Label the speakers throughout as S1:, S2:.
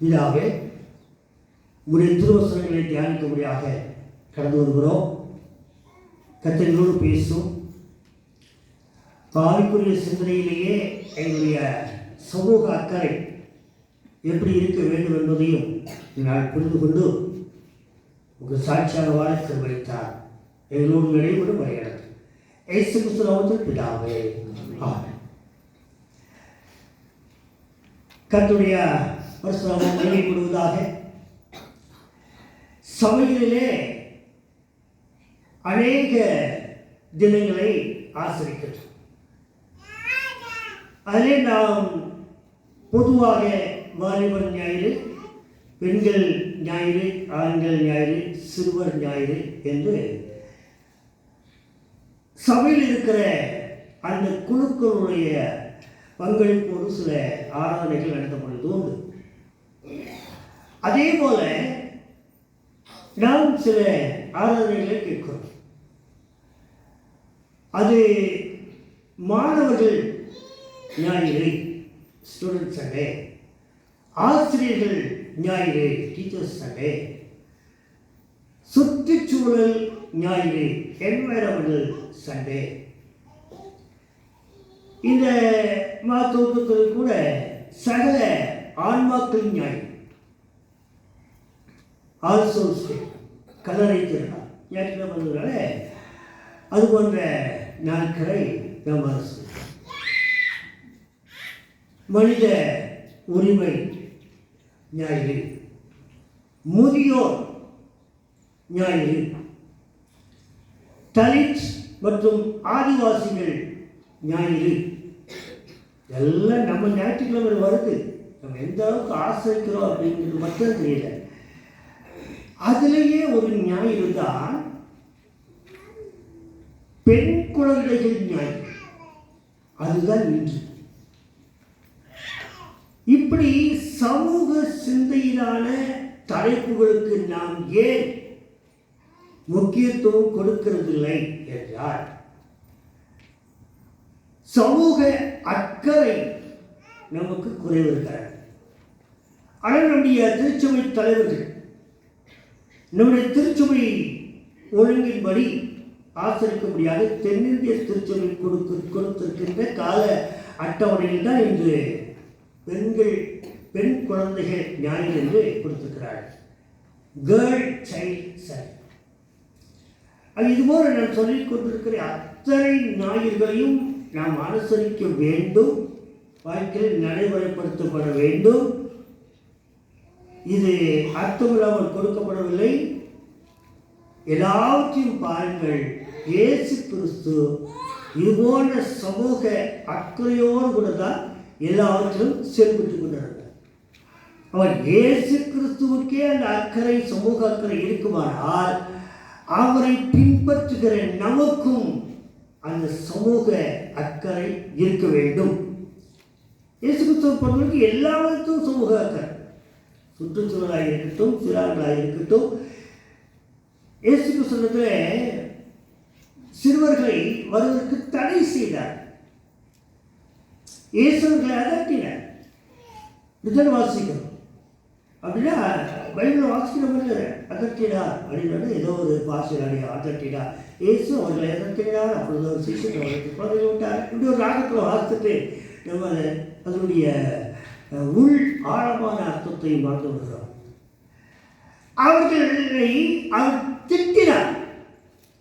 S1: இதாக உடைய திருவசனங்களை தியானிக்கும்படியாக கடந்து வருகிறோம். கத்தர்களோடு பேசும். பாவிக்குரிய சிந்தனையிலேயே எங்களுடைய சமூக அக்கறை எப்படி இருக்க வேண்டும் என்பதையும் நான் புரிந்து கொண்டு உங்கள் சாட்சியாக வாழ திருமணித்தார் எங்களோடு நடைபெறும் வருகிறது. ஏசு கிறிஸ்து பிதாவே. கத்துடைய கர்த்தருடைய பரிசுராமம் மகிமைப்படுவதாக அநேக தினங்களை ஆசிரிக்கிறோம் அதிலே நாம் பொதுவாக வாலிபர் ஞாயிறு பெண்கள் ஞாயிறு ஆண்கள் ஞாயிறு சிறுவர் ஞாயிறு என்று சபையில் இருக்கிற அந்த குழுக்களுடைய பங்களிப்போடு சில ஆராதனைகள் நடத்தப்படுவது உண்டு. அதே போல நாம் சில ஆராதனைகளை கேட்கிறோம். அது மாணவர்கள் ஞாயிறு ஸ்டூடெண்ட் சண்டே. ஆசிரியர்கள் ஞாயிறு டீச்சர்ஸ் சண்டே. சுற்றுச்சூழல் ஞாயிறு என்வைரமெண்டல் சண்டே. இந்த மாத்தோட்டத்தில் கூட சகல ஆன்மாக்கள் ஞாயிறு. ஆல்சோ கல்லறை திருநாள் ஞாயிற்றுக்கிழமை வந்ததுனால அது போன்ற நாட்களை நாம் அரசு மனித உரிமை ஞாயிறு. முதியோர் ஞாயிறு. தலித் மற்றும் ஆதிவாசிகள் ஞாயிறு. எல்லாம் நம்ம ஞாயிற்றுக்கிழமை வருது. நம்ம எந்த அளவுக்கு ஆசிரிக்கிறோம் அப்படிங்கிறது மட்டும் தெரியல. அதுலேயே ஒரு ஞாயிறு தான் பெண் குழந்தைகள் ஞாயிறு அதுதான் இன்று இப்படி சமூக சிந்தையிலான தலைப்புகளுக்கு நாம் ஏன் முக்கியத்துவம் கொடுக்கிறதில்லை என்றால் சமூக அக்கறை நமக்கு குறைவிருக்கிறது ஆனால் நம்முடைய திருச்சபை தலைவர்கள் நம்முடைய திருச்சபை ஒழுங்கின்படி முடியாது தென்னிந்திய திருச்சபை கொடுத்து கொடுத்திருக்கின்ற கால அட்டவணையில் தான் இன்று பெண்கள் பெண் குழந்தைகள் ஞாயிறு என்று கொடுத்திருக்கிறார்கள். கேர்ள் சைல்ட் சார் அது இதுபோல நான் சொல்லிக் கொண்டிருக்கிற அத்தனை ஞாயிறுகளையும் நாம் அனுசரிக்க வேண்டும். வாழ்க்கையில் நடைமுறைப்படுத்தப்பட வேண்டும். இது அர்த்தமில்லாமல் கொடுக்கப்படவில்லை. எல்லாவற்றையும் பாருங்கள் இயேசு கிறிஸ்து இதுபோன்ற சமூக அக்கறையோடு கூட தான் எல்லாவற்றிலும் செயல்பட்டு கொண்டிருந்தார் அவர் இயேசு கிறிஸ்துவுக்கே அந்த அக்கறை சமூக அக்கறை இருக்குமானால் அவரை பின்பற்றுகிற நமக்கும் அந்த சமூக அக்கறை இருக்க வேண்டும். இயேசு கிறிஸ்துவ பொறுத்தவரைக்கும் எல்லாவற்றும் சமூக அக்கறை. சுற்றுச்சூழலாக இருக்கட்டும் சிறார்களாக இருக்கட்டும் இயேசு கிறிஸ்துவத்தில் சிறுவர்களை வருவதற்கு தடை செய்தார். இயேசுவர்களை அதட்டினார் இதுதான் வாசிக்கிறோம். அப்படின்னா பைபிள் வாசிக்கிறவங்க அதட்டிடா அப்படின்னு ஏதோ ஒரு பாசிராடி அதட்டிடா இயேசு அவர்களை அதட்டினார் அப்பொழுது ஒரு சிஷன் அவர்களுக்கு குழந்தை விட்டார். இப்படி ஒரு ராகத்தில் வாசித்துட்டு நம்ம அதனுடைய உள் ஆழமான அர்த்தத்தை மறந்து விடுகிறோம் அவர்களை அவர் திட்டினார்.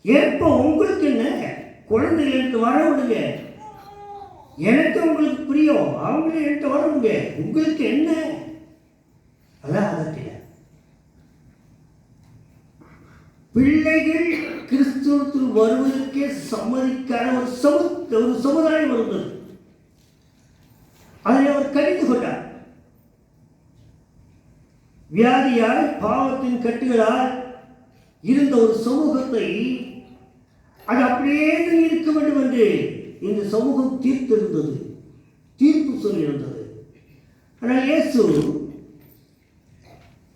S1: எப்போ உங்களுக்கு என்ன? குழந்தைகளுக்கு வர விடுங்க. எனக்கு உங்களுக்கு புரியும். அவங்களே என்கிட்ட விடுங்க. உங்களுக்கு என்ன? அதான் அதட்டினார். பிள்ளைகள் கிறிஸ்துவத்தில் வருவதற்கே சம்மதிக்காத ஒரு சமு ஒரு சமுதாயம் இருந்தது. அதை அவர் கடிந்து கொண்டார். வியாதியால் பாவத்தின் கட்டுகளால் இருந்த ஒரு சமூகத்தை அது அப்படியே இருக்க வேண்டும் என்று இந்த சமூகம் தீர்த்திருந்தது. தீர்ப்பு சொல்லியிருந்தது. ஆனால் இயேசு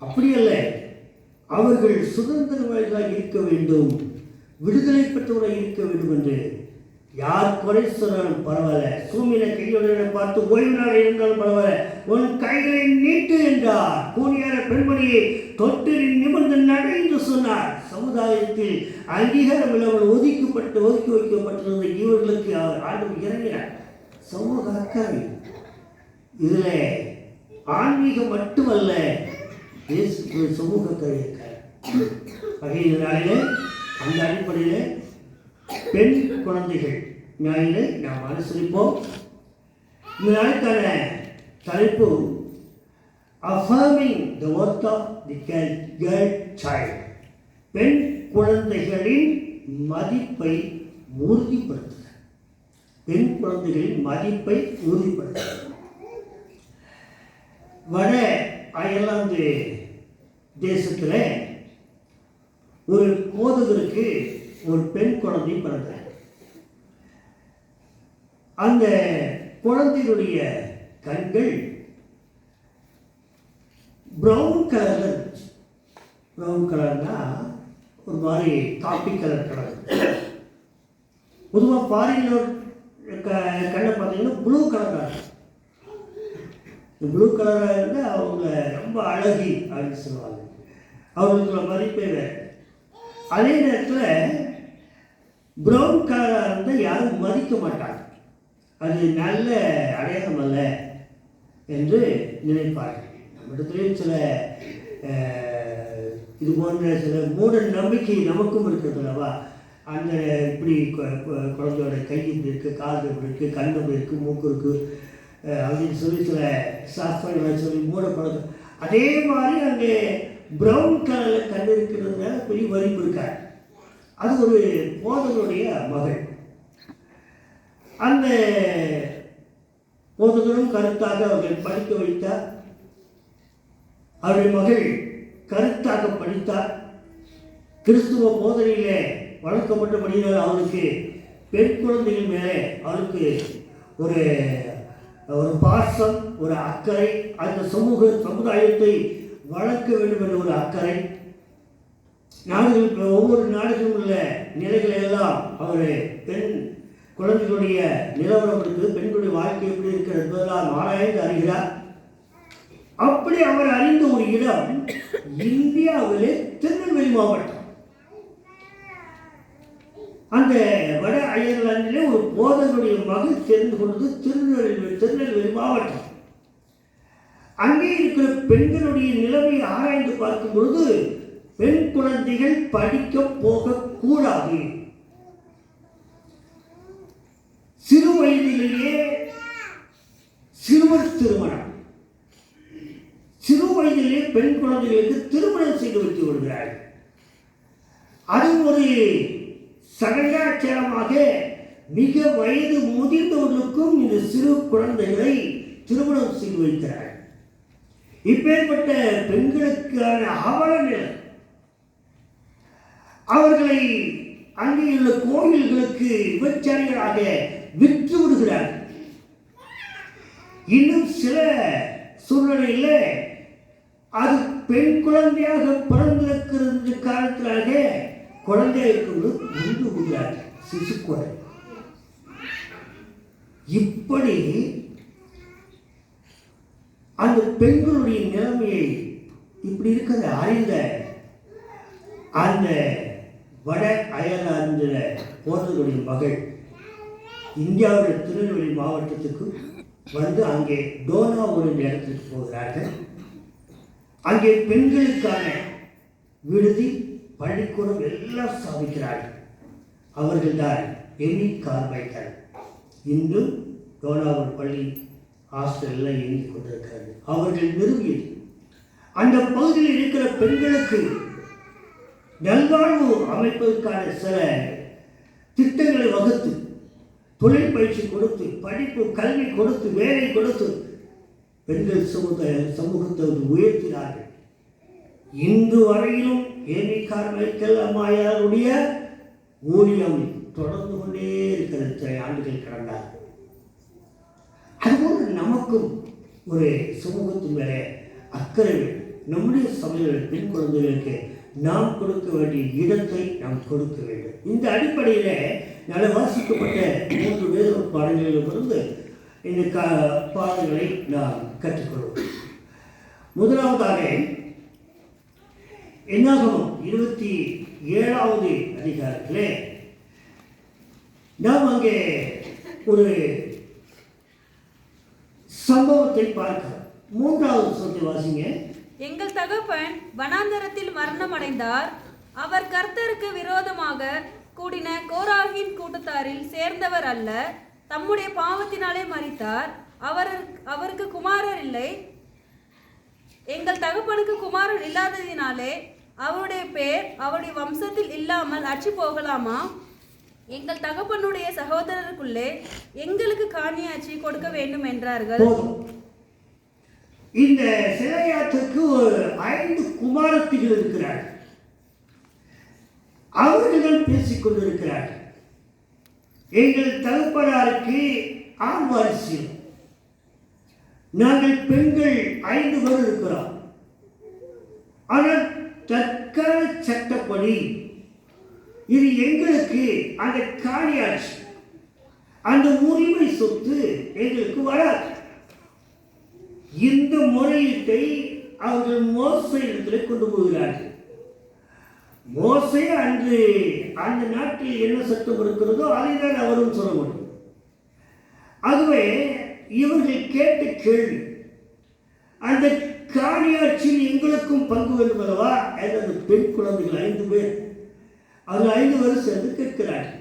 S1: அப்படியல்ல. அவர்கள் சுதந்திரவாதிகளாக இருக்க வேண்டும். விடுதலை பெற்றவராக இருக்க வேண்டும் என்று யார் குறை சொன்னாலும் பரவாயில்ல சூமியில கையுடைய பார்த்து ஓய்வு நாள் இருந்தாலும் பரவாயில்ல உன் கைகளை நீட்டு என்றார். கூனியார பெண்மணியை தொட்டு நிமிர்ந்து நட என்று சொன்னார். சமுதாயத்தில் அங்கீகாரம் இல்லாமல் ஒதுக்கப்பட்டு ஒதுக்கி வைக்கப்பட்டிருந்த இவர்களுக்கு அவர் ஆண்டு இறங்கினார். சமூக அக்கறை. இதில் ஆன்மீகம் மட்டுமல்ல சமூக அக்கறை வகையினாலே அந்த அடிப்படையில் பெண் குழந்தைகள். ஞாயிறு நாம் அனுசரிப்போம். இந்த நாளுக்கான தலைப்பு affirming the worth of the girl girl child. பெண் குழந்தைகளின் மதிப்பை உறுதிப்படுத்துக பெண் குழந்தைகளின் மதிப்பை உறுதிப்படுத்துக வட அயர்லாந்து தேசத்தில் ஒரு கோதகருக்கு ஒரு பெண் குழந்தை பிறந்தார். அந்த குழந்தையுடைய கண்கள் ப்ரௌன் கலரில் இருந்துச்சு. ப்ரௌன் கலர்னா ஒரு மாதிரி காப்பி கலர் கலர் பொதுவாக ஃபாரினில் க கண்ணை பார்த்தீங்கன்னா ப்ளூ கலராக இருக்கும் ப்ளூ கலராக இருந்தால் அவங்க ரொம்ப அழகி அப்படின்னு சொல்லுவாங்க. அவங்களுக்குள்ள மதிப்பே வேறு. அதே நேரத்தில் ப்ரௌன் கலராக இருந்தால் யாரும் மதிக்க மாட்டாங்க. அது நல்ல அடையாளம் அல்ல என்று நினைப்பார்கள். நம்மிடத்துலேயும் சில இது போன்ற சில மூட நம்பிக்கை நமக்கும் இருக்கிறது அல்லவா? அந்த இப்படி கொ- குழந்தையோட கை இப்படி இருக்குது காது இப்படி இருக்குது கண் இப்படி இருக்குது மூக்கு இருக்குது அப்படின்னு சொல்லி சில சாஸ்திரங்களை சொல்லி மூட பழக்கம் அதே மாதிரி அங்கே ப்ரௌன் கலரில் கண் இருக்கிறதுனால பெரிய வரிப்பு இருக்காது. அது ஒரு போதகருடைய மகள். அந்த போதகரும் கருத்தாக அவர்கள் படிக்க வைத்தார். அவருடைய மகள் கருத்தாக படித்தார். கிறிஸ்துவ போதனையிலே வளர்க்கப்பட்டபடியால் அவருக்கு பெண் குழந்தைகள் மேலே அவருக்கு ஒரு ஒரு பாசம் ஒரு அக்கறை அந்த சமூக சமுதாயத்தை வளர்க்க வேண்டும் என்ற ஒரு அக்கறை. நாடுகளுக்கு ஒவ்வொரு நாடுகளும் உள்ள நிலைகளை எல்லாம் அவர் பெண் குழந்தைகளுடைய நிலவரம் இருக்குது பெண்களுடைய வாழ்க்கை எப்படி இருக்கிறது என்பதெல்லாம் ஆராய்ந்து அறிகிறார். அப்படி அவர் அறிந்த ஒரு இடம் இந்தியாவிலே திருநெல்வேலி மாவட்டம். அந்த வட அயர்லாண்டிலே ஒரு போதனுடைய மகள் சேர்ந்து கொண்டது திருநெல்வேலி திருநெல்வேலி மாவட்டம். அங்கே இருக்கிற பெண்களுடைய நிலைமை ஆராய்ந்து பார்க்கும் பொழுது பெண் குழந்தைகள் படிக்க போகக்கூடாது. சிறு வயதிலேயே சிறுவர் திருமணம். சிறு வயதிலே பெண் குழந்தைகளுக்கு திருமணம் செய்து வைத்து விடுகிறார்கள் அது ஒரு சகஜாச்சாரமாக மிக வயது முதிர்ந்தவர்களுக்கும் இந்த சிறு குழந்தைகளை திருமணம் செய்து வைக்கிறார்கள் இப்பேற்பட்ட பெண்களுக்கான அவல நிலை அவர்களை அங்கேயுள்ள உள்ள கோவில்களுக்கு விபச்சாரிகளாக விற்று விடுகிறார். இன்னும் சில சூழ்நிலையில் அது பெண் குழந்தையாக பிறந்திருக்கிறது காலத்திலாக குழந்தையாக உண்டு சிசு குழந்தை இப்படி அந்த பெண்களுடைய நிலைமையை இப்படி இருக்கிற அறிந்த அந்த வட அயர்லாந்தில் போனதுடைய மகள் இந்தியாவுடைய திருநெல்வேலி மாவட்டத்துக்கு வந்து அங்கே டோனா ஒரு இடத்துக்கு போகிறார்கள். அங்கே பெண்களுக்கான விடுதி பள்ளிக்கூடம் எல்லாம் ஸ்தாபிக்கிறார்கள். அவர்கள்தான் எமி கார்மைக்கர் இன்றும் டோனாவூர் பள்ளி ஹாஸ்டல்லாம் இயங்கிக் கொண்டிருக்கிறது. அவர்கள் நிறுவியது. அந்த பகுதியில் இருக்கிற பெண்களுக்கு நல்வாழ்வு அமைப்பதற்கான சில திட்டங்களை வகுத்து தொழில் பயிற்சி கொடுத்து படிப்பு கல்வி கொடுத்து வேலை கொடுத்து பெண்கள் சமூக சமூகத்தை உயர்த்தினார்கள். இன்று வரையிலும் ஏமிக்கார் கார்மைக்கல் அம்மாயாருடைய ஊதியம் தொடர்ந்து கொண்டே இருக்கிற சில ஆண்டுகள் கடந்தார் அதுபோல் நமக்கும் ஒரு சமூகத்தின் மேலே அக்கறை நம்முடைய சமையல் பெண் குழந்தைகளுக்கு நாம் கொடுக்க வேண்டிய இடத்தை நாம் கொடுக்க வேண்டும். இந்த அடிப்படையில் நல்ல வாசிக்கப்பட்ட மூன்று வேறு பாடங்களிலிருந்து இந்த க பாடங்களை நாம் கற்றுக்கொள்வோம். முதலாவதாக என்னாகும்? இருபத்தி ஏழாவது அதிகாரத்திலே நாம் அங்கே ஒரு சம்பவத்தை பார்க்கிறோம். மூன்றாவது சொல்லி வாசிங்க.
S2: எங்கள் தகப்பன் வனாந்தரத்தில் மரணமடைந்தார். அவர் கர்த்தருக்கு விரோதமாக கூடின கோராகின் கூட்டத்தாரில் சேர்ந்தவர் அல்ல. தம்முடைய பாவத்தினாலே மறித்தார் அவர் அவருக்கு குமாரர் இல்லை. எங்கள் தகப்பனுக்கு குமாரர் இல்லாததினாலே அவருடைய பேர் அவருடைய வம்சத்தில் இல்லாமல் அச்சு போகலாமா? எங்கள் தகப்பனுடைய சகோதரருக்குள்ளே எங்களுக்கு காணியாட்சி கொடுக்க வேண்டும் என்றார்கள்.
S1: இந்த சிலையாற்றுக்கு ஒரு ஐந்து குமாரத்திகள் இருக்கிறார்கள். அவர்கள் பேசிக் கொண்டிருக்கிறார்கள். எங்கள் தகப்பனாருக்கு ஆண் வாரிசியம். நாங்கள் பெண்கள் ஐந்து பேர் இருக்கிறோம். ஆனால் தற்கால சட்டப்படி இது எங்களுக்கு அந்த காணியாட்சி அந்த உரிமை சொத்து எங்களுக்கு வராது. இந்த முறையீட்டை அவர்கள் மோசை இடத்துல கொண்டு போகிறார்கள். மோசை அன்று அந்த நாட்டில் என்ன சட்டம் இருக்கிறதோ அதை தான் அவரும் சொல்ல முடியும். ஆகவே இவர்கள் கேட்ட கேள்வி அந்த காணியாட்சியில் எங்களுக்கும் பங்கு வேண்டும் அல்லவா என்று அந்த பெண் குழந்தைகள் ஐந்து பேர் அவர்கள் ஐந்து பேரும் சேர்ந்து கேட்கிறார்கள்.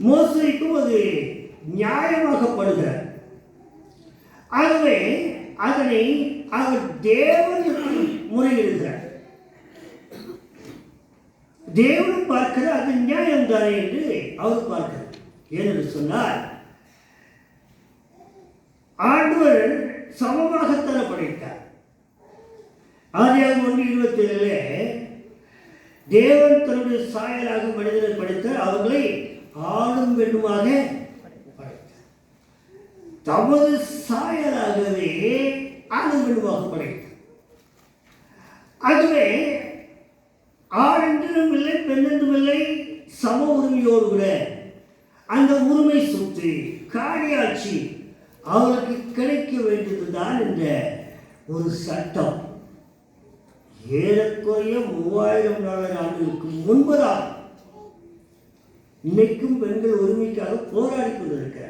S1: மோசைக்கும் அது நியாயமாகப்படுகிறார் ஆகவே அதனை அவர் தேவனுக்கு முறையிடுகிறார். தேவனும் பார்க்கிறது அது நியாயம் தானே என்று அவர் பார்க்கிறார். ஏனென்று சொன்னால் ஆண்டவர் சமமாகத்தான படைத்தார் ஆதியாக ஒன்று இருபத்தி ஏழுல தேவன் தன்னுடைய சாயலாக மனிதனை படைத்தார் அவர்களை ஆளும் பெண்ணுமாக தமது சாயலாகவே ஆணும் பெண்ணுமாக படைத்தார் ஆகவே ஆண் என்றும் இல்லை பெண் என்றும் இல்லை சம உரிமையோடு கூட. அந்த உரிமை சொத்து காணியாட்சி அவளுக்கு கிடைக்க வேண்டியதுதான் என்ற ஒரு சட்டம். ஏறக்குறைய மூவாயிரம் நாலு ஆண்டுகளுக்கு முன்பதாக இன்னைக்கும் பெண்கள் உரிமைக்காக போராடி கொண்டிருக்கிறார்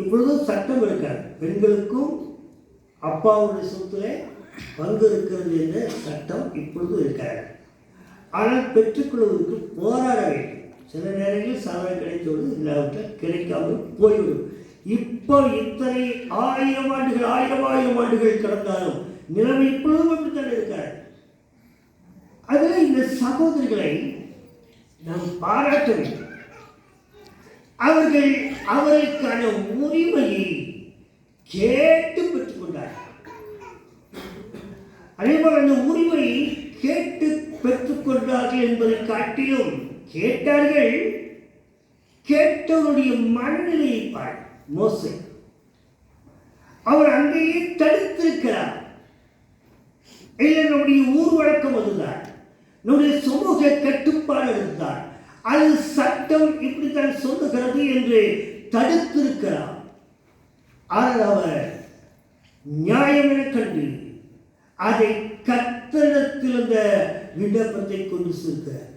S1: இப்பொழுதும் சட்டம் இருக்காது பெண்களுக்கும் அப்பாவுடைய சொத்துல பங்கு இருக்கிறது என்ற சட்டம் இப்பொழுது இருக்கிறது. ஆனால் பெற்றுக்கொள்வதற்கு போராட வேண்டும். சில நேரங்களில் சாதனை கிடைத்தோடு இல்லாவிட்டால் கிடைக்காமல் போய்விடும். இப்போ இத்தனை ஆயிரம் ஆண்டுகள் ஆயிரம் ஆயிரம் ஆண்டுகள் கடந்தாலும் நிலைமை இப்பொழுதும் மட்டும்தான் இருக்கிறார் அதில் இந்த சகோதரிகளை நாம் பாராட்ட வேண்டும். அவர்கள் அவருக்கான உரிமையை கேட்டு பெற்றுக்கொண்டார்கள் அதேபோல் அந்த உரிமையை கேட்டு பெற்றுக்கொண்டார்கள் என்பதை காட்டிலும் கேட்டார்கள் கேட்டவருடைய மனநிலையை பார் மோசை. அவர் அங்கேயே தடுத்திருக்கிறார். இல்லை நம்முடைய ஊர் வழக்கம் அதுதான். நம்முடைய சமூக கட்டுப்பாடு அதுதான். அது சட்டம் இப்படித்தான் சொல்லுகிறது என்று தடுத்திருக்கிறார் ஆனால் அவர் நியாயம் என கண்டு அதை கத்தனத்தில் அந்த விண்ணப்பத்தை கொண்டு சேர்க்கிறார்.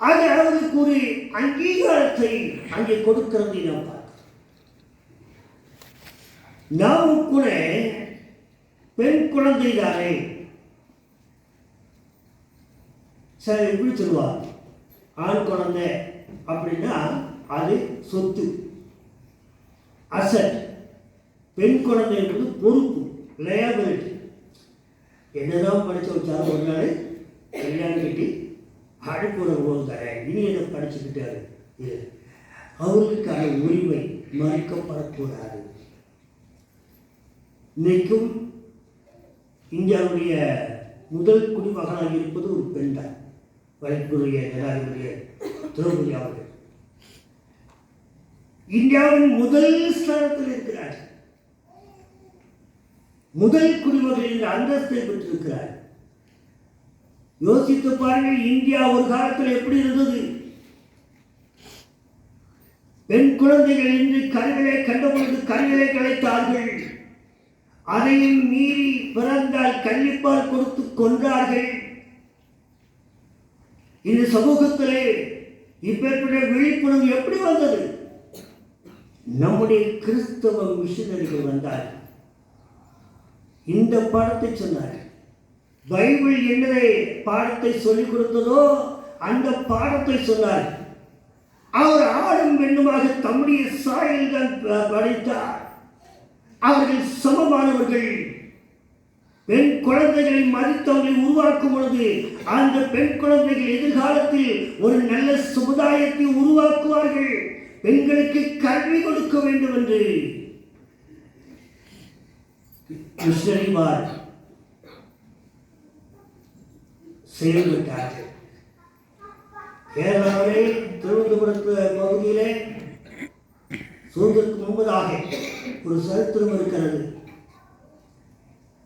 S1: அது அவருக்கு ஒரு அங்கீகாரத்தை அங்கே கொடுக்கிறதை நாம் பார்க்கிறோம். நாமும் கூட பெண் குழந்தை தானே சரி எப்படி சொல்லுவார் ஆண் குழந்தை அப்படின்னா அது சொத்து. அசட் பெண் குழந்தை என்பது பொறுப்பு லயபிலிட்டி என்னதான் படித்து வச்சாலும் ஒரு நாள் கல்யாணம் கட்டி அடுப்புற போது தரேன். இனி என்ன படிச்சுக்கிட்டாரு இது அவர்களுக்கான உரிமை மறுக்கப்படக்கூடாது. இன்னைக்கும் இந்தியாவுடைய முதல் குடிமகனாக இருப்பது ஒரு பெண் தான் வழக்குரிய ஜனாதிபதி திரௌபதி அவர்கள். இந்தியாவின் முதல் ஸ்தானத்தில் இருக்கிறார். முதல் குடிமகளின் என்ற அந்தஸ்தை பெற்றிருக்கிறார். யோசித்து பாருங்கள் இந்தியா ஒரு காலத்தில் எப்படி இருந்தது? பெண் குழந்தைகள் இன்று கருவிலை கண்டபொழுது கருவிலை கலைத்தார்கள். அதையும் மீறி பிறந்தால் கள்ளிப்பால் கொடுத்து கொண்டார்கள் இந்த சமூகத்திலே இப்பேற்பட்ட விழிப்புணர்வு எப்படி வந்தது? நம்முடைய கிறிஸ்தவ மிஷினரிகள் வந்தார். இந்த பாடத்தை சொன்னார். பைபிள் என்னதை பாடத்தை சொல்லிக் கொடுத்ததோ அந்த பாடத்தை சொன்னார். அவர் ஆடும் பெண்ணுமாக தம்முடைய சாயல் தான் படைத்தார் அவர்கள் சமமானவர்கள். பெண் குழந்தைகளை மதித்தவர்களை உருவாக்கும் பொழுது அந்த பெண் குழந்தைகள் எதிர்காலத்தில் ஒரு நல்ல சமுதாயத்தை உருவாக்குவார்கள். பெண்களுக்கு கல்வி கொடுக்க வேண்டும் என்று. மிஷனரிமார் செயல்பட்டார்கள். கேரளாவிலே திருவனந்தபுரத்து பகுதியிலே சுதந்திரத்துக்கு முன்பதாக ஒரு சரித்திரம் இருக்கிறது.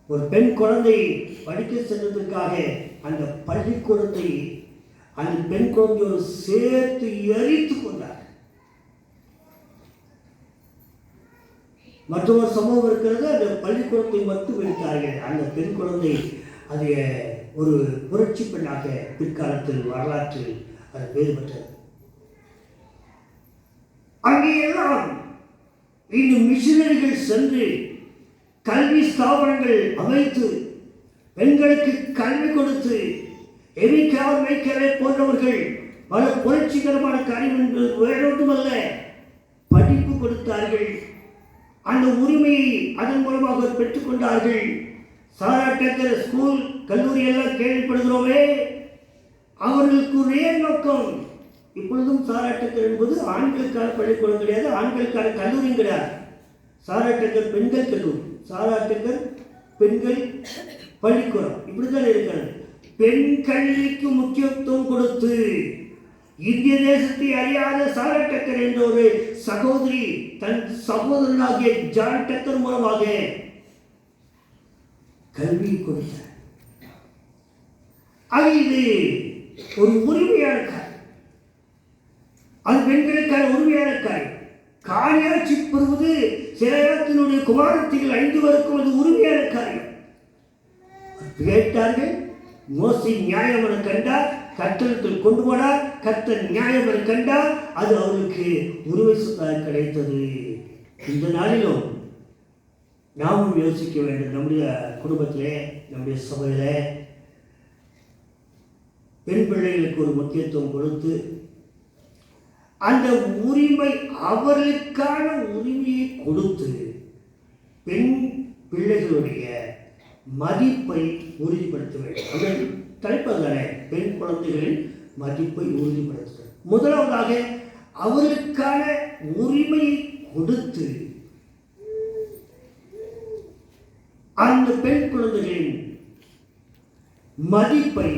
S1: ஒரு பெண் குழந்தை படிக்க சென்றதற்காக அந்த பள்ளிக்கூடத்தை அந்த பெண் குழந்தையோடு சேர்த்து எரித்து கொண்டார். மற்றொரு சம்பவம் இருக்கிறது அந்த பள்ளிக்கூடத்தை மட்டும் வைத்தார்கள் அந்த பெண் குழந்தை அது ஒரு புரட்சி பெண்ணாக பிற்காலத்தில் வரலாற்றில் அது பேர் பெற்றது அங்கேயெல்லாம் இன்னும் மிஷினரிகள் சென்று கல்வி ஸ்தாபனங்கள் அமைத்து பெண்களுக்கு கல்வி கொடுத்து எரிக்கால் வைக்கலை போன்றவர்கள் பல புரட்சிகரமான காரியம் என்பது வேறொன்றுமல்ல படிப்பு கொடுத்தார்கள். அந்த உரிமையை அதன் மூலமாக பெற்றுக்கொண்டார்கள் சாராட்டக்கிற ஸ்கூல் கல்லூரி எல்லாம் கேள்விப்படுகிறோமே. அவர்களுக்கு ஒரே நோக்கம் இப்பொழுதும் சாராட்டக்கர் என்பது ஆண்களுக்கான பள்ளிக்கூடம் கிடையாது ஆண்களுக்கான கல்லூரியும் கிடையாது. சாராட்டக்கர் பெண்கள் கல்லூரி. சாராட்டக்கர் பெண்கள் பள்ளிக்கூடம். இப்படித்தான் இருக்கிறது. பெண் கல்விக்கு முக்கியத்துவம் கொடுத்து இந்திய தேசத்தை அறியாத சாரா டக்கர் என்ற ஒரு சகோதரி தன் சகோதரனாகிய ஜான் டக்கர் மூலமாக கல்வி கொடுத்தார். அது இது ஒரு உரிமையான காரியம். அது பெண்களுக்கான உரிமையான காரியம். காரியாட்சி பெறுவது சிலையாத்தினுடைய குமாரத்திகள் ஐந்து வரைக்கும் அது உரிமையான காரியம். கேட்டார்கள் மோசி நியாயம் என கண்டார் கொண்டு போனார் கர்த்தர் நியாயம் என கண்டார் அது அவருக்கு உரிமை சொத்தாக கிடைத்தது. இந்த நாளிலும் நாமும் யோசிக்க வேண்டும் நம்முடைய குடும்பத்திலே நம்முடைய சபையிலே. பெண் பிள்ளைகளுக்கு ஒரு முக்கியத்துவம் கொடுத்து அந்த உரிமை அவர்களுக்கான உரிமையை கொடுத்து பெண் பிள்ளைகளுடைய மதிப்பை உறுதிப்படுத்த வேண்டும் அந்த பெண் குழந்தைகளின் மதிப்பை உறுதிப்படுத்துகிறது முதலாவதாக அவர்களுக்கான உரிமையை கொடுத்து அந்த பெண் குழந்தைகளின் மதிப்பை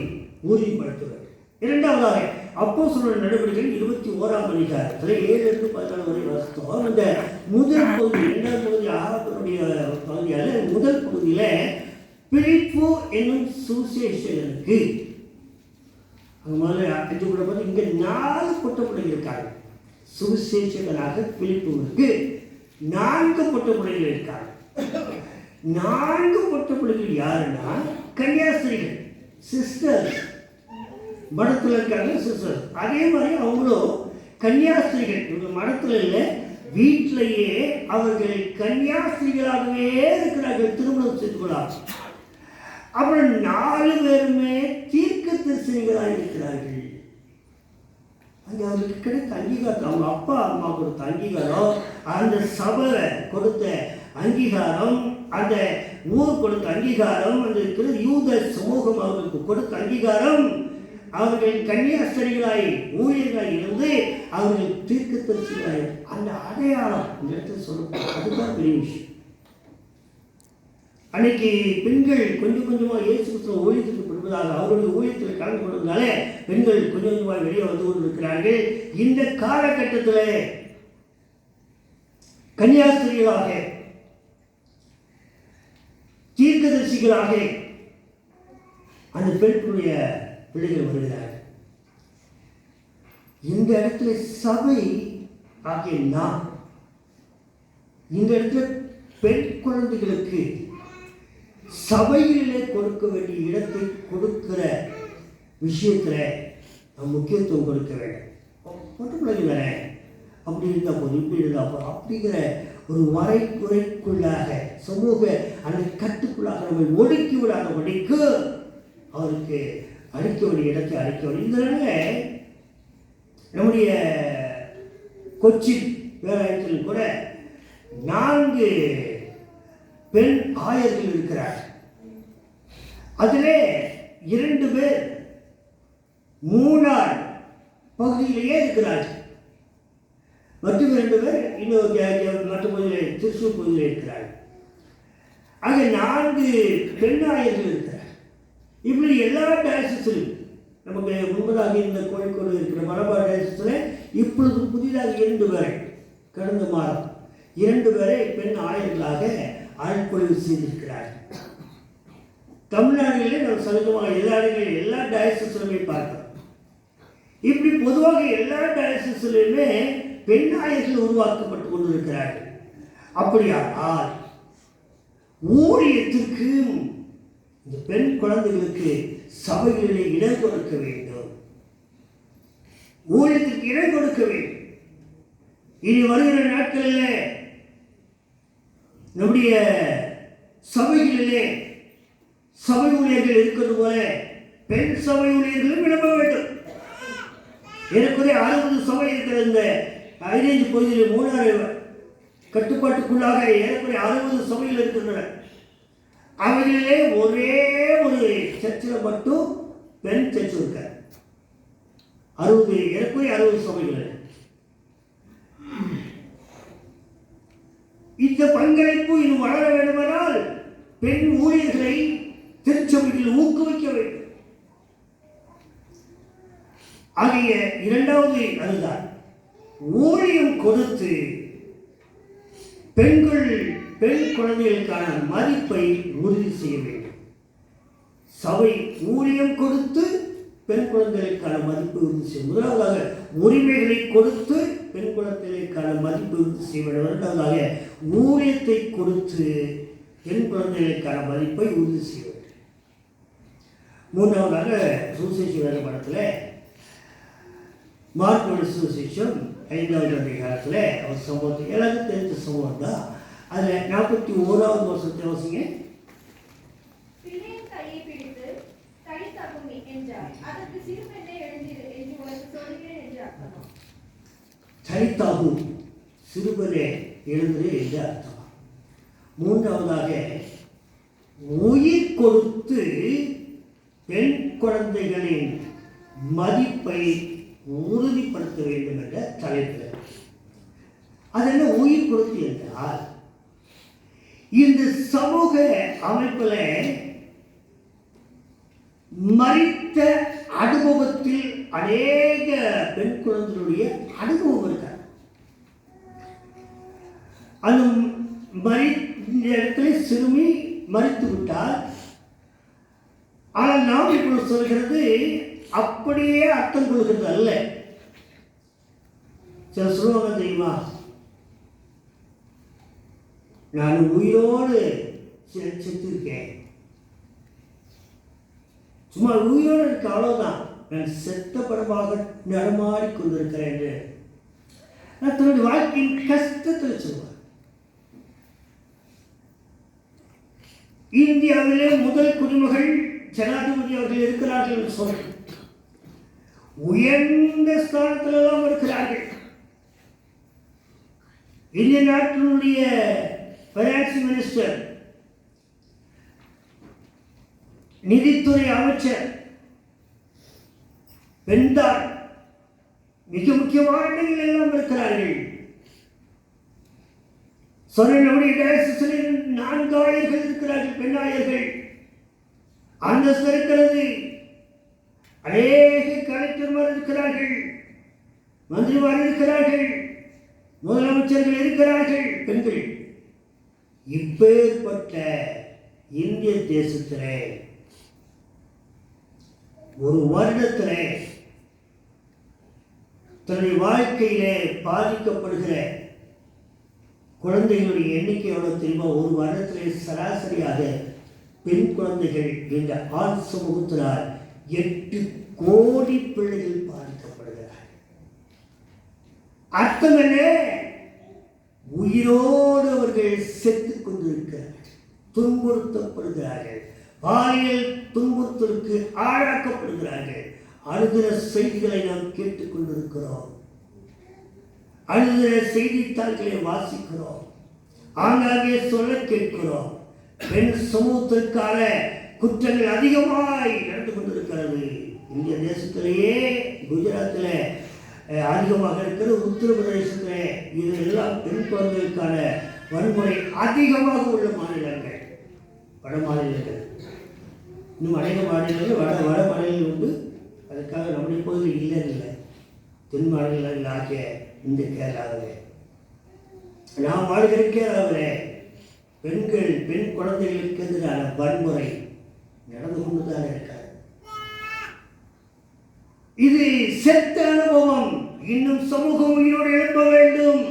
S1: உறுதிப்படுத்துவது இரண்டாவதாக அப்போ சொல்ற நடவடிக்கைகள் இருபத்தி ஓராம் அதிகாரத்தில் ஏழிலிருந்து பதினாலு வரை வாசித்தோம். அந்த முதல் பகுதி இரண்டாவது பகுதி ஆகப்பனுடைய பகுதியால் முதல் பகுதியில் பிரிப்பு என்னும் சுசேஷனுக்கு அங்கே முதல்ல அஞ்சு கூட பார்த்து இங்கே நாலு பொட்டப்பிள்ளைகள் இருக்காங்க. சுவிசேஷகனாக இருக்கு நான்கு பொட்டப்பிள்ளைகள் இருக்காங்க. நான்கு பொட்டப்பிள்ளைகள் யாருன்னா கன்னியாஸ்திரிகள் சிஸ்டர்ஸ் மடத்தில் இருக்காங்க சிஸ்டர் அதே மாதிரி அவங்களும் கன்னியாஸ்திரிகள். இவங்க மடத்தில் இல்லை வீட்டிலேயே அவர்கள் கன்னியாஸ்திரிகளாகவே இருக்கிறார்கள் திருமணம் செய்து கொள்ளார் அப்புறம் நாலு பேருமே தீர்க்க தரிசனிகளாக இருக்கிறார்கள். அங்கே அவருக்கு கிடைத்த அங்கீகாரம் அவங்க அப்பா அம்மா கொடுத்த அங்கீகாரம் அந்த சபரை கொடுத்த அங்கீகாரம் அந்த ஊர் கொடுத்த அங்கீகாரம் அந்த இருக்கிற யூத சமூகம் அவர்களுக்கு கொடுத்த அங்கீகாரம் அவர்கள் கன்னியாஸ்தரிகளாய் ஊழியர்களாய் இருந்து அவர்கள் தீர்க்க தரிசிகளாய் அந்த அடையாளம் இந்த இடத்துல சொல்லப்படும். அதுதான் பெரிய விஷயம். அன்னைக்கு பெண்கள் கொஞ்சம் கொஞ்சமாக இயேசு கிறிஸ்துவ ஊழியத்துக்கு படுவதாக அவருடைய ஊழியத்தில் கலந்து கொண்டதுனால பெண்கள் கொஞ்சம் கொஞ்சமாக வெளியே வந்து கொண்டிருக்கிறார்கள். இந்த காலகட்டத்தில் கன்னியாஸ்திரிகளாக தீர்க்கதரிசிகளாக அந்த பெண்களுடைய பிள்ளைகள் வருகிறார் இந்த இடத்துல சபை ஆகிய நாம் இந்த இடத்துல பெண் குழந்தைகளுக்கு சபையிலே கொடுக்க வேண்டிய இடத்தை கொடுக்கிற விஷயத்தில் நான் முக்கியத்துவம் கொடுக்க வேண்டும். பொட்டு பிள்ளைங்க தானே? அப்படி இருந்தால் போதும் இப்படி இருந்தால் போதும் அப்படிங்கிற ஒரு வரைக்குறைக்குள்ளாக சமூக அந்த கட்டுக்குள்ளாக நம்மை ஒடுக்கி விடாதபடிக்கு அவருக்கு அளிக்க வேண்டிய இடத்தை அளிக்க வேண்டிய இதனால நம்முடைய கொச்சின் பேராயத்தில் கூட நான்கு பெண் ஆயர்கள் இருக்கிறார் அதிலே இரண்டு பேர் மூணார் பகுதியிலேயே இருக்கிறார் மற்றும் இரண்டு பேர் இன்னும் மற்ற பகுதியில் திருச்சூர் பகுதியில் இருக்கிறார் அங்கே நான்கு பெண் ஆயர்கள் இருக்கிறார் இப்படி எல்லா டயசஸிலும் நமக்கு முன்பதாக இந்த கோழிக்கோடு இருக்கிற மலபார் டயசஸில் இப்பொழுது புதிதாக இரண்டு பேரை கடந்த மாதம். இரண்டு பேரை பெண் ஆயர்களாக ஆட்கொழிவு செய்திருக்கிறார் தமிழ்நாடுகளிலே நம்ம சமீபமாக எல்லா இடங்களிலும் எல்லா டயசஸிலுமே பார்க்கிறோம் இப்படி பொதுவாக எல்லா டயசஸிலுமே பெண் ஆயர்கள் உருவாக்கப்பட்டு கொண்டிருக்கிறார்கள். அப்படியானால் ஊழியத்திற்கு இந்த பெண் குழந்தைகளுக்கு சபைகளிலே இடம் கொடுக்க வேண்டும். ஊழியத்திற்கு இடம் கொடுக்க வேண்டும். இனி வருகிற நாட்களிலே நம்முடைய சபைகளிலே சபை ஊழியர்கள் இருக்கிறது போல பெண் சபை ஊழியர்களும் விளம்ப வேண்டும். ஏறக்குறைய அறுபது சபை இருக்கிற இந்த ஐந்து பகுதியில் மூணாறு கட்டுப்பாட்டுக்குள்ளாக ஏறக்குறைய அறுபது சபைகள் இருக்கின்றன. அவைகளிலே ஒரே ஒரு சர்ச்சில் மட்டும் பெண் சர்ச் இருக்க அறுபது ஏறக்குறைய அறுபது சபைகள் இந்த பங்களிப்பு இது வளர வேண்டுமானால் பெண் ஊழியர்களை திருச்சபையில் ஊக்குவிக்க வேண்டும். ஆகிய இரண்டாவது அதுதான். ஊழியம் கொடுத்து பெண்கள் பெண் குழந்தைகளுக்கான மதிப்பை உறுதி செய்ய வேண்டும். சபை ஊழியம் கொடுத்து பெண் குழந்தைகளுக்கான மதிப்பு உறுதி செய்யும் முதலாவதாக உரிமைகளை கொடுத்து பெண் குழந்தைகளுக்கான மதிப்பு உறுதி செய்ய வேண்டும். இரண்டாவதாக ஊழியத்தை கொடுத்து பெண் குழந்தைகளுக்கான மதிப்பை உறுதி செய்ய வேண்டும். மூன்றாவதாக சுசேஷ வேலை படத்தில் மார்க்கோட சுசேஷம் ஐந்தாவது அதிகாரத்தில் அவர் சம்பவத்தை எல்லாருக்கும் தெரிஞ்ச சம்பவம் தான். அதில் நாற்பத்தி ஓராவது வருஷத்தை வாசிங்க. சரித்தாகும் சிறுவனே எழுந்தது என்று அர்த்தம். மூன்றாவதாக உயிர் கொடுத்து பெண் குழந்தைகளின் மதிப்பை உறுதிப்படுத்த வேண்டும் என்ற தலைப்பில். அதென்ன உயிர் கொடுத்து என்றால் இந்த சமூக அமைப்பில் மறித்த அனுபவத்தில் அநேக பெண் குழந்தைகளுடைய அனுபவம் இருக்காது அது மறி இந்த இடத்துல சிறுமி மறித்து விட்டால் ஆனால் நாம் இப்போ சொல்கிறது அப்படியே அர்த்தம் கொள்கிறது அல்ல. சில சொல்லுவாங்க தெரியுமா? நான் உயிரோடு செத்துருக்கேன். சும்மா உயிரோடு இருக்க அவ்வளோதான் நான் செத்த படமாக நடமாடி கொண்டிருக்கிறேன் என்று. நான் தன்னுடைய வாழ்க்கையின் கஷ்டத்தில் சொல்வார் இந்தியாவிலே முதல் குடிமகள் ஜனாதிபதி அவர்கள் இருக்கிறார்கள் என்று சொல். உயர்ந்த ஸ்தானத்தில் எல்லாம் இருக்கிறார்கள். இந்திய நாட்டினுடைய பைனான்ஸ் மினிஸ்டர் நிதித்துறை அமைச்சர் பெண்தார் மிக முக்கியமான இடங்களில் எல்லாம் இருக்கிறார்கள். சொன்னபடி நம்முடைய நான்கு ஆயர்கள் இருக்கிறார்கள் பெண் ஆயர்கள். அந்தஸ்து இருக்கிறது அநேக கலெக்டர்மார் இருக்கிறார்கள் மந்திரிமார் இருக்கிறார்கள் முதலமைச்சர்கள் இருக்கிறார்கள் பெண்கள். இப்பேற்பட்ட இந்திய தேசத்திலே ஒரு வருடத்திலே தன்னுடைய வாழ்க்கையிலே பாதிக்கப்படுகிற குழந்தைகளுடைய எண்ணிக்கை எவ்வளோ தெரியுமா? ஒரு வருடத்திலே சராசரியாக பெண் குழந்தைகள் இந்த ஆண் சமூகத்தினால் எட்டு கோடி பிள்ளைகள் பாதிக்கப்படுகிறார்கள். அர்த்தம் என்ன? உயிரோடு அவர்கள் செத்து துன்புறுத்தப்படுகிறார்கள். பாலியல் துன்புறுத்தலுக்கு ஆளாக்கப்படுகிறார்கள். அழுகிற செய்திகளை நாம் கேட்டுக்கொண்டிருக்கிறோம். அழுகிற செய்தித்தாள்களை வாசிக்கிறோம். ஆங்காங்கே சொல்ல கேட்கிறோம். பெண் சமூகத்திற்கான குற்றங்கள் அதிகமாய் நடந்து கொண்டிருக்கிறது. இந்திய தேசத்திலேயே குஜராத்தில் அதிகமாக இருக்கிறது. உத்தரப்பிரதேசத்தில் இது எல்லாம் பெண் குழந்தைகளுக்கான வன்முறை அதிகமாக உள்ள மாநிலங்கள். வட மாநிலங்கள் இன்னும் அநேக மாநிலங்கள் வட வட மாநிலங்கள் உண்டு. அதுக்காக நம்முடைய பகுதியில் இல்லைன்னு இல்லை. தென் மாநிலங்கள் ஆகிய இந்த கேரளாவில். நாம் வாழ்கிற கேரளாவில். பெண்கள் பெண் குழந்தைகளுக்கு எதிரான வன்முறை நடந்து கொண்டுதான் இருக்காது இது செத்த அனுபவம். இன்னும் சமூகம் உயிரோடு எழுப்ப வேண்டும்.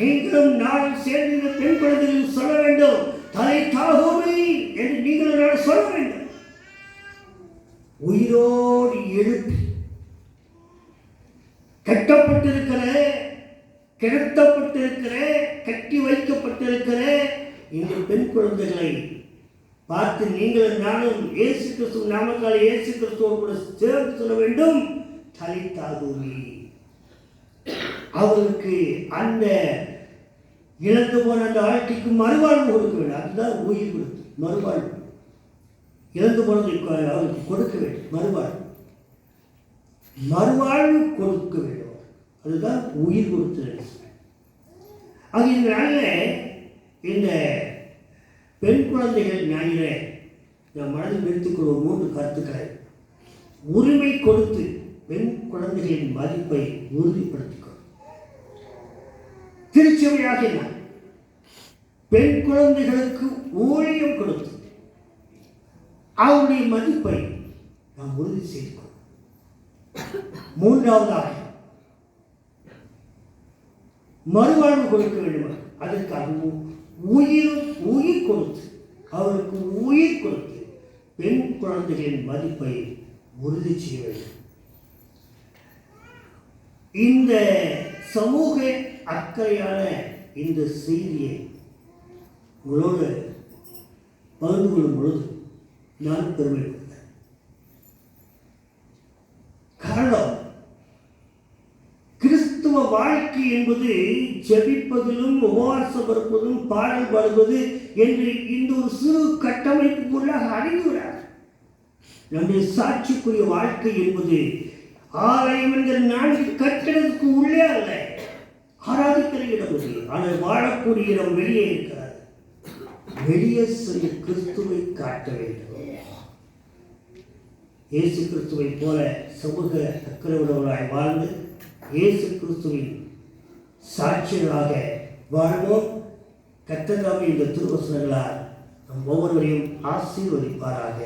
S1: நீங்களும் நானும் சேர்ந்து பெண் குழந்தைகளுக்கு சொல்ல வேண்டும். தலை தாகோமை என்று நீங்கள் சொல்ல வேண்டும். உயிரோடு எழுப்பி கட்டப்பட்டிருக்கிற கிடத்தப்பட்டிருக்கிற கட்டி வைக்கப்பட்டிருக்கிற இந்த பெண் குழந்தைகளை பார்த்து நீங்கள் நானும் இயேசு கிறிஸ்துவ நாமத்தால் இயேசு கிறிஸ்துவோடு கூட சேர்ந்து சொல்ல வேண்டும். தலை தலித்தாகுவி அவருக்கு அந்த இழந்து போன அந்த வாழ்க்கைக்கு மறுவாழ்வு கொடுக்க வேண்டும். அதுதான் உயிர் கொடுத்து மறுவாழ்வு. இழந்து போனதை அவருக்கு கொடுக்க வேண்டும் மறுவாழ்வு. மறுவாழ்வு கொடுக்க வேண்டும். அதுதான் உயிர் கொடுத்து அது இந்த நாளில் இந்த பெண் குழந்தைகள் ஞாயிறு நம் மனதில் வைத்துக்கொள்வோம் மூன்று கருத்துக்களை உரிமை கொடுத்து பெண் குழந்தைகளின் மதிப்பை உறுதிப்படுத்திக்கொள் திருச்சபையாக பெண் குழந்தைகளுக்கு ஊழியம் கொடுத்து அவருடைய மதிப்பை நாம் உறுதி செய்து மூன்றாவதாக மறுவாழ்வு கொடுக்க வேண்டும்? அதற்காக உ- உயிர் உயிர் கொடுத்து அவருக்கு உயிர் கொடுத்து பெண் குழந்தைகளின் மதிப்பை உறுதி செய்ய வேண்டும். இந்த சமூக அக்கறையான இந்த செய்தியை உங்களோடு பகிர்ந்து கொள்ளும் பொழுது நான் பெருமை காரணம் கிறிஸ்துவ வாழ்க்கை என்பது ஜெபிப்பதிலும் உபவாசம் இருப்பதும் பாடல் பாடுவது என்று இந்த ஒரு சிறு கட்டமைப்புக்குள்ளாக அடைந்துவிடாது நம்முடைய சாட்சிக்குரிய வாழ்க்கை என்பது ஆலயம் என்கிற நான்கு கட்டிடத்துக்கு உள்ளே அல்ல. ஆராதிக்கிற இடம் இல்லை ஆனால் வாழக்கூடிய இடம் வெளியே இருக்கிறார் வெளியே சென்று கிறிஸ்துவை காட்ட வேண்டும். இயேசு கிறிஸ்துவை போல சமூக அக்கறையுள்ளவராய் வாழ்ந்து இயேசு கிறிஸ்துவின் சாட்சியராக வாழ்வோம். கத்ததாமே இந்த திருவசனங்களால் நம் ஒவ்வொருவரையும் ஆசீர்வதிப்பாராக.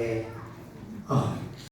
S1: ஆமென்.